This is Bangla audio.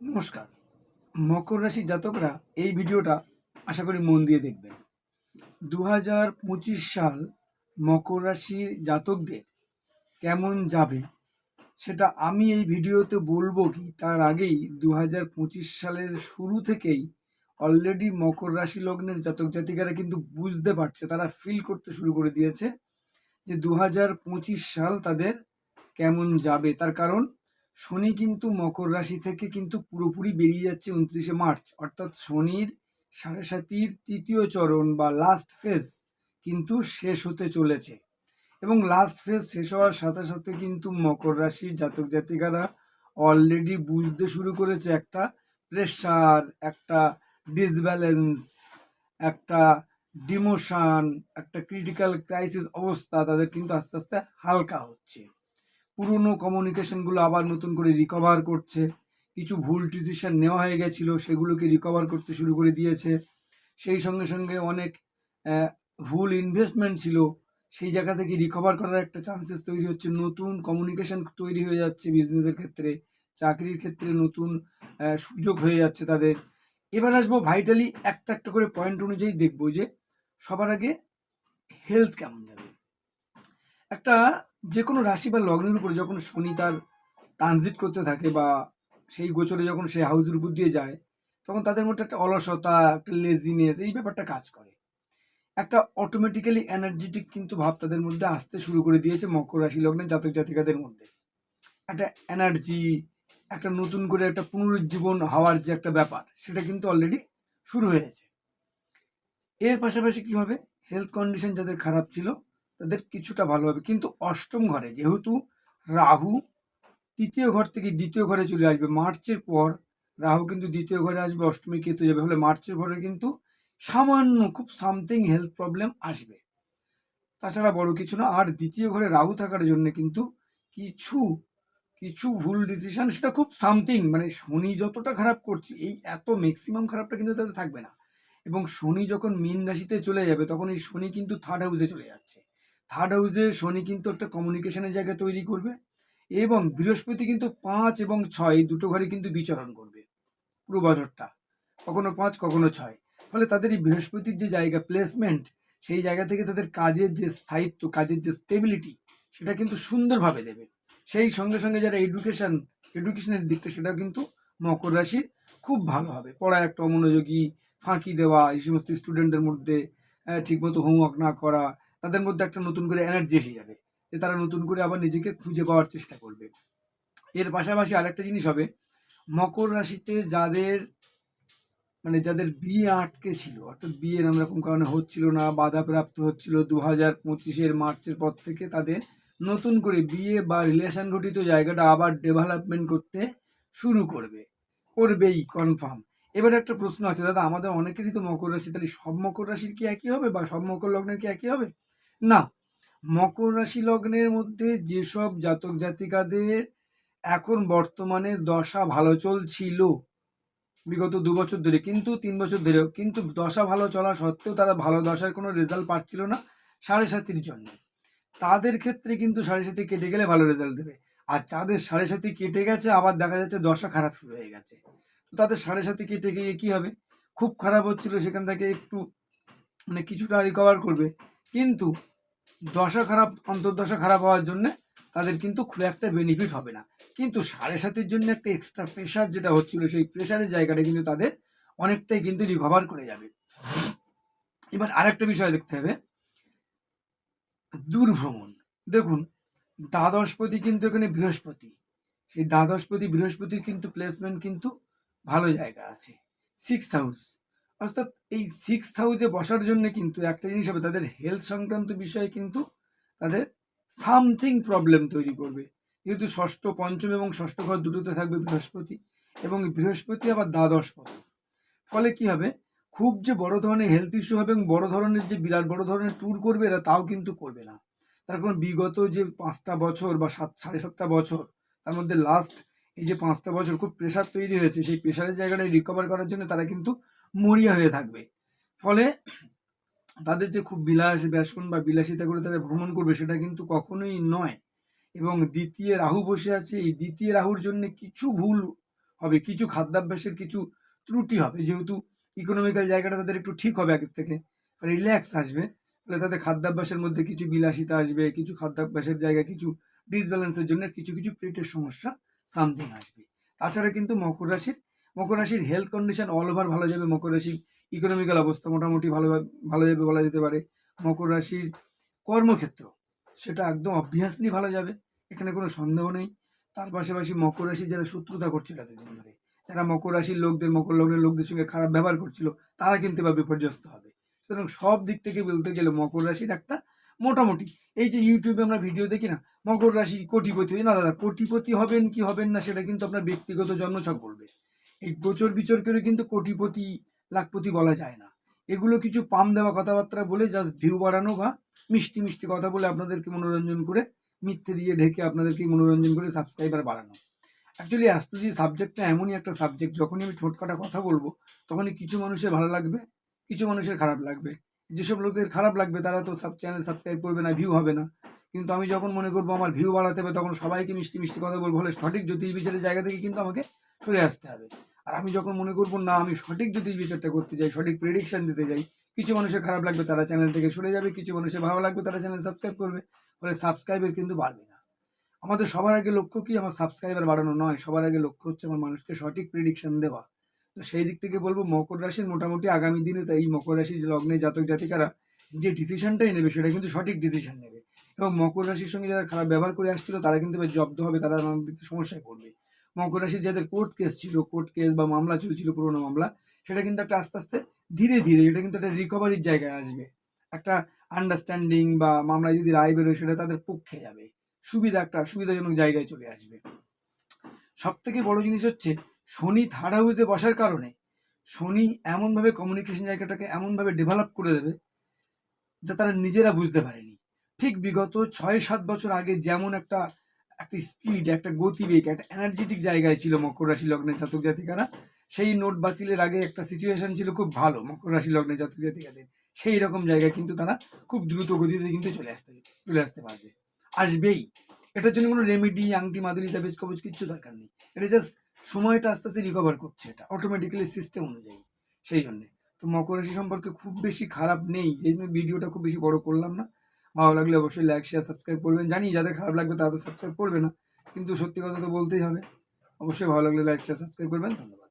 নমস্কার। মকর রাশি জাতকরা এই ভিডিওটা আশা করি মন দিয়ে দেখবেন। দু হাজার পঁচিশ সাল মকর রাশির জাতকদের কেমন যাবে সেটা আমি এই ভিডিওতে বলব কি, তার আগেই দু হাজার পঁচিশ সালের শুরু থেকেই অলরেডি মকর রাশি লগ্নের জাতক জাতিকারা কিন্তু বুঝতে পারছে, তারা ফিল করতে শুরু করে দিয়েছে যে দু হাজার পঁচিশ সাল তাদের কেমন যাবে। তার কারণ শনি কিন্তু মকর রাশি থেকে কিন্তু পুরোপুরি বেরিয়ে যাচ্ছে উনত্রিশে মার্চ। অর্থাৎ শনির সাড়ে সাতির তৃতীয় চরণ বা লাস্ট ফেজ কিন্তু শেষ হতে চলেছে। এবং লাস্ট ফেজ শেষ হওয়ার সাথে সাথে কিন্তু মকর রাশির জাতক জাতিকারা অলরেডি বুঝতে শুরু করেছে একটা প্রেশার একটা ডিসব্যালেন্স একটা ডিমোশন একটা ক্রিটিক্যাল ক্রাইসিস অবস্থা তাদের কিন্তু আস্তে আস্তে হালকা হচ্ছে। পুরনো কমিউনিকেশনগুলো আবার নতুন করে রিকভার করছে। কিছু ভুল ডিসিশন নেওয়া হয়ে গেছিল, সেগুলোকে রিকভার করতে শুরু করে দিয়েছে। সেই সঙ্গে সঙ্গে অনেক ভুল ইনভেস্টমেন্ট ছিল, সেই জায়গা থেকে রিকভার করার একটা চান্সেস তৈরি হচ্ছে। নতুন কমিউনিকেশন তৈরি হয়ে যাচ্ছে বিজনেসের ক্ষেত্রে, চাকরির ক্ষেত্রে নতুন সুযোগ হয়ে যাচ্ছে তাদের। এবার আসব ভাইটালি একটা একটা করে পয়েন্ট অনুযায়ী দেখব যে সবার আগে হেলথ কেমন যাবে। একটা যে কোনো রাশি বা লগ্নের উপরে যখন শনি তার ট্রানজিট করতে থাকে বা সেই গোচরে যখন সেই হাউসের উপর দিয়ে যায়, তখন তাদের মধ্যে একটা অলসতা, একটা লেজিনেস এই ব্যাপারটা কাজ করে। একটা অটোমেটিক্যালি এনার্জেটিক কিন্তু ভাব তাদের মধ্যে আসতে শুরু করে দিয়েছে মকর রাশি, লগ্নের জাতক জাতিকাদের মধ্যে। একটা এনার্জি একটা নতুন করে একটা পুনরুজ্জীবন হওয়ার যে একটা ব্যাপার, সেটা কিন্তু অলরেডি শুরু হয়েছে। এর পাশাপাশি কি হবে? হেলথ কন্ডিশন যাদের খারাপ ছিল তাদের কিছুটা ভালো হবে কিন্তু অষ্টম ঘরে যেহেতু রাহু তৃতীয় ঘর থেকে দ্বিতীয় ঘরে চলে আসবে, মার্চের পর রাহু কিন্তু দ্বিতীয় ঘরে আসবে, অষ্টমী কেতু যাবে হলে মার্চের ঘরে কিন্তু সামান্য খুব সামথিং হেলথ প্রবলেম আসবে। তাছাড়া বড় কিছু না, আর দ্বিতীয় ঘরে রাহু থাকার জন্য কিন্তু কিছু কিছু ভুল ডিসিশন সেটা খুব সামথিং মানে শনি যতটা খারাপ করছে, এই এত ম্যাক্সিমাম খারাপটা কিন্তু তাদের থাকবে না। এবং শনি যখন মীন রাশিতে চলে যাবে, তখন এই শনি কিন্তু থার্ড হাউসে চলে যাচ্ছে। থার্ড হাউসে শনি কিন্তু একটা কমিউনিকেশনের জায়গা তৈরি করবে এবং বৃহস্পতি কিন্তু পাঁচ এবং ছয় দুটো ঘরে কিন্তু বিচরণ করবে পুরো বছরটা। কখনো পাঁচ, কখনো ছয়। ফলে তাদের এই বৃহস্পতির যে জায়গা প্লেসমেন্ট সেই জায়গা থেকে তাদের কাজের যে স্থায়িত্ব, কাজের যে স্টেবিলিটি সেটা কিন্তু সুন্দরভাবে দেবে। সেই সঙ্গে সঙ্গে যারা এডুকেশন এডুকেশনের দিকটা সেটাও কিন্তু মকর রাশির খুব ভালো হবে। পড়ায় একটা অমনোযোগী, ফাঁকি দেওয়া, এই সমস্ত স্টুডেন্টদের মধ্যে ঠিকমতো হোমওয়ার্ক না করা তাদের মধ্যে একটা নতুন করে এনার্জি এসে যাবে। যে তারা নতুন করে আবার নিজেকে খুঁজে পাওয়ার চেষ্টা করবে। এর পাশাপাশি আরেকটা জিনিস হবে, মকর রাশিতে যাদের মানে যাদের বিয়ে আটকে ছিল, অর্থাৎ বিয়ে নানা রকম কারণে হচ্ছিল না, বাধাপ্রাপ্ত হচ্ছিল দু হাজার পঁচিশের মার্চের পর থেকে তাদের নতুন করে বিয়ে বা রিলেশন ঘটিত জায়গাটা আবার ডেভেলপমেন্ট করতে শুরু করবে। করবেই কনফার্ম এবার একটা প্রশ্ন আছে, দাদা, আমাদের অনেকেরই তো মকর রাশি, তাহলে সব মকর রাশির কি একই হবে বা সব মকর লগ্নের কি একই হবে? না, মকর রাশি লগ্নের মধ্যে যেসব জাতক জাতিকাদের এখন বর্তমানে দশা ভালো চলছিল, বিগত দু বছর ধরে, কিন্তু তিন বছর ধরেও, কিন্তু দশা ভালো চলা সত্ত্বেও তারা ভালো দশার কোনো রেজাল্ট পাচ্ছিল না সাড়ে সাতির জন্য। তাদের ক্ষেত্রে কিন্তু সাড়ে সাতি কেটে গেলে ভালো রেজাল্ট দেবে। আর যাদের সাড়ে সাতি কেটে গেছে, আবার দেখা যাচ্ছে দশা খারাপ শুরু হয়ে গেছে। তো তাদের সাড়ে সাতি কেটে গিয়ে কী হবে? খুব খারাপ হচ্ছিল, সেখান থেকে একটু মানে কিছুটা রিকভার করবে। কিন্তু দশা খারাপ, অন্তর্দশা খারাপ হওয়ার জন্য তাদের কিন্তু খুব একটা বেনিফিট হবে না। কিন্তু সাড়ে সাতের জন্য একটা এক্সট্রা প্রেশার যেটা হচ্ছিল, সেই প্রেশারের জায়গাটা কিন্তু তাদের অনেকটাই কিন্তু রিকভার করে যাবে। এবার আরেকটা বিষয় দেখতে হবে। দূরভ্রমণ। দেখুন, দ্বাদশপতি কিন্তু এখানে বৃহস্পতি। সেই দ্বাদশপতি, বৃহস্পতির কিন্তু প্লেসমেন্ট কিন্তু ভালো জায়গা আছে। সিক্স হাউস অর্থাৎ এই সিক্স হাউসে বসার জন্য কিন্তু একটা জিনিস হবে, তাদের হেলথ সংক্রান্ত বিষয়ে কিন্তু তাদের সামথিং প্রবলেম তৈরি করবে। যেহেতু ষষ্ঠ, পঞ্চম এবং ষষ্ঠ ঘর দুটোতে থাকবে বৃহস্পতি এবং বৃহস্পতি আবার দ্বাদশ দ্বাদশপতি। ফলে কি হবে? খুব যে বড় ধরনের হেলথ ইস্যু হবে এবং বড় ধরনের যে বিরাট বড় ধরনের ট্যুর করবে এরা তাও কিন্তু করবে না। তার কারণ বিগত যে পাঁচটা বছর বা সাত, সাড়ে সাতটা বছর, তার মধ্যে লাস্ট এই যে পাঁচটা বছর খুব প্রেশার তৈরি হয়েছে, সেই প্রেশারের জায়গাটা রিকভার করার জন্য তারা কিন্তু মরিয়া হয়ে থাকবে। ফলে তাদের যে খুব বিলাস, ব্যাসন বা বিলাসিতা করে তারা ভ্রমণ করবে সেটা কিন্তু কখনোই নয়। এবং দ্বিতীয় রাহু বসে আছে, এই দ্বিতীয় রাহুর জন্য কিছু ভুল হবে, কিছু খাদ্যাভ্যাসের কিছু ত্রুটি হবে। যেহেতু ইকোনমিক্যাল জায়গাটা তাদের একটু ঠিক হবে আগের থেকে রিল্যাক্স আসবে তাহলে তাদের খাদ্যাভ্যাসের মধ্যে কিছু বিলাসিতা আসবে, কিছু খাদ্যাভ্যাসের জায়গায় কিছু ডিসব্যালেন্সের জন্য কিছু কিছু পেটের সমস্যা সামথিং আসবে। তাছাড়া কিন্তু মকর রাশির মকর রাশির হেলথ কন্ডিশন অল ওভার ভালো যাবে, মকর রাশির ইকোনমিক্যাল অবস্থা মোটামুটি ভালো ভালো যাবে বলা যেতে পারে। মকর রাশির কর্মক্ষেত্র, সেটা একদম অবভিয়াসলি ভালো যাবে, এখানে কোনো সন্দেহ নেই। তার পাশাপাশি মকর রাশি যারা শত্রুতা করছিল এতদিন ধরে, যারা মকর রাশির লোকদের, মকর লগ্নের লোকদের সঙ্গে খারাপ ব্যবহার করছিল, তারা কিন্তু এবার বিপর্যস্ত হবে। সুতরাং সব দিক থেকে বলতে গেলে মকর রাশির একটা মোটামুটি। এই যে ইউটিউবে আমরা ভিডিও দেখি না, মকর রাশি কোটিপতি, না দাদা, কোটিপতি হবেন কি হবেন না, সেটা কিন্তু আপনার ব্যক্তিগত জন্মছক বলবে। এই গোচর বিচর করে কিন্তু কোটিপতি, লাখপতি বলা যায় না। এগুলো কিছু পাম দেওয়া কথাবার্তা বলে জাস্ট ভিউ বাড়ানো বা মিষ্টি মিষ্টি কথা বলে আপনাদেরকে মনোরঞ্জন করে, মিথ্যে দিয়ে ঢেকে আপনাদেরকে মনোরঞ্জন করে সাবস্ক্রাইবার বাড়ানো। অ্যাকচুয়ালি অ্যাস্ট্রোলজি সাবজেক্টটা এমনই একটা সাবজেক্ট যখনই আমি ছোটকাটা কথা বলব, তখনই কিছু মানুষের ভালো লাগবে, কিছু মানুষের খারাপ লাগবে। যেসব লোকের খারাপ লাগবে, তারা তো সাব চ্যানেল সাবস্ক্রাইব করবে না ভিউ হবে না। কিন্তু আমি যখন মনে করব আমার ভিউ বাড়াতে হবে, তখন সবাইকে মিষ্টি মিষ্টি কথা বলব। হলে সঠিক জ্যোতিষ বিচারের জায়গা থেকে কিন্তু আমাকে সরে আসতে হবে। আর আমি যখন মনে করব, না, আমি সঠিক জ্যোতিষ বিচারটা করতে চাই সঠিক প্রেডিকশান দিতে চাই কিছু মানুষের খারাপ লাগবে তারা চ্যানেল থেকে সরে যাবে, কিছু মানুষের ভালো লাগবে তারা চ্যানেল সাবস্ক্রাইব করবে, ফলে সাবস্ক্রাইবের কিন্তু বাড়বে না। আমাদের সবার আগে লক্ষ্য কি? আমার সাবস্ক্রাইবার বাড়ানো নয়। সবার আগে লক্ষ্য হচ্ছে আমার মানুষকে সঠিক প্রেডিকশান দেওয়া। তো সেই দিক থেকে বলব, মকর রাশির মোটামুটি আগামী দিনে তাই এই মকর রাশির লগ্নে জাতক জাতিকারা যে ডিসিশনটাই নেবে, সেটা কিন্তু সঠিক ডিসিশন নেবে। এবং মকর রাশির সঙ্গে যারা খারাপ ব্যবহার করে আসছিল, তারা কিন্তু এবার জব্দ হবে, তারা নানান দিক সমস্যায় পড়বে। মকর রাশির যাদের কোর্ট কেস ছিল কোর্ট কেস বা মামলা চলছিল, পুরোনো মামলা, সেটা কিন্তু একটা আস্তে আস্তে ধীরে ধীরে, এটা কিন্তু একটা রিকভারির জায়গায় আসবে। একটা আন্ডারস্ট্যান্ডিং বা মামলায় যদি রায় বেরোয়, সেটা তাদের পক্ষে যাবে। সুবিধা একটা সুবিধাজনক জায়গায় চলে আসবে। সব থেকে বড় জিনিস হচ্ছে, শনি থার্ড হাউসে বসার কারণে, শনি এমনভাবে কমিউনিকেশন জায়গাটাকে এমনভাবে ডেভেলপ করে দেবে, যা তারা নিজেরা বুঝতে পারেনি। ঠিক বিগত ছয় সাত বছর আগে যেমন একটা একটা স্পিড একটা গতিবেগ, একটা এনার্জেটিক জায়গায় ছিল মকর রাশি লগ্নের জাতক জাতিকারা। সেই নোট বাতিলের আগে একটা সিচুয়েশন ছিল খুব ভালো মকর রাশি লগ্নের জাতক জাতিকাদের। সেই রকম জায়গায় কিন্তু তারা খুব দ্রুত গতিতে কিন্তু চলে আসতে চলে আসতে পারবে। আসবেই। এটার জন্য কোনো রেমেডি আংটি মাদুরি তাবিজ কবজ কিচ্ছু দরকার নেই। এটা জাস্ট সময়টা আস্তে আস্তে রিকভার করছে এটা অটোমেটিক্যালি সিস্টেম অনুযায়ী। সেই জন্যে। তো মকর রাশি সম্পর্কে খুব বেশি খারাপ নেই যেই জন্য ভিডিওটা খুব বেশি বড় করলাম না। ভালো লাগলে অবশ্যই লাইক শেয়ার সাবস্ক্রাইব করবেন। জানি যাদের খারাপ লাগবে তারা তো সাবস্ক্রাইব করবে না, কিন্তু সত্যি কথা তো বলতেই হবে। অবশ্যই ভালো লাগলে লাইক শেয়ার সাবস্ক্রাইব করবেন। ধন্যবাদ।